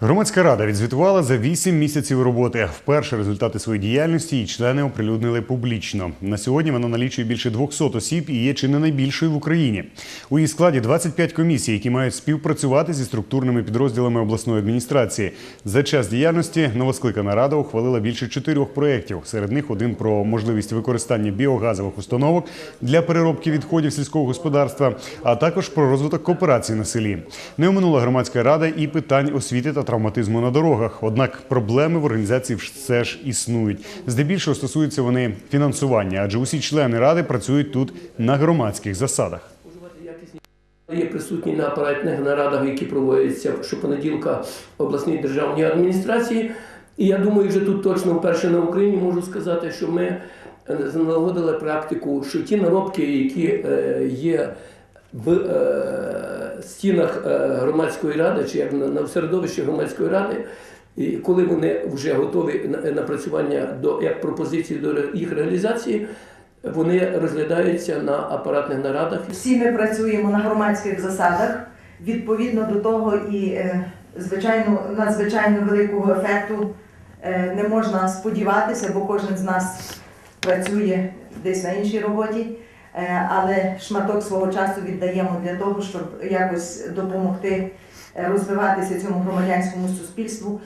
Громадська рада відзвітувала за 8 місяців роботи. Вперше результати своєї діяльності її члени оприлюднили публічно. На сьогодні вона налічує більше 200 осіб і є чи не найбільшою в Україні. У її складі 25 комісій, які мають співпрацювати зі структурними підрозділами обласної адміністрації. За час діяльності новоскликана рада ухвалила більше чотирьох проєктів. Серед них один про можливість використання біогазових установок для переробки відходів сільського господарства, а також про розвиток кооперації на селі. Не оминула громадська рада і питань освіти та травматизму на дорогах. Однак проблеми в організації все ж існують. Здебільшого стосуються вони фінансування, адже усі члени ради працюють тут на громадських засадах. Є присутній на апаратних нарадах, які проводяться щопонеділка обласній державній адміністрації. І я думаю, вже тут точно вперше на Україні можу сказати, що ми е, налагодили практику, що ті наробки, які е, є в е, стінах е, громадської ради, чи як на, середовищі громадської ради, і коли вони вже готові на напрацювання до як пропозиції до їх реалізації, вони розглядаються на апаратних нарадах. Всі ми працюємо на громадських засадах. Відповідно до того, і е, звичайно, надзвичайно великого ефекту не можна сподіватися, бо кожен з нас працює десь на іншій роботі. Е, Але шматок свого часу віддаємо для того, щоб якось допомогти е, розвиватися цьому громадянському суспільству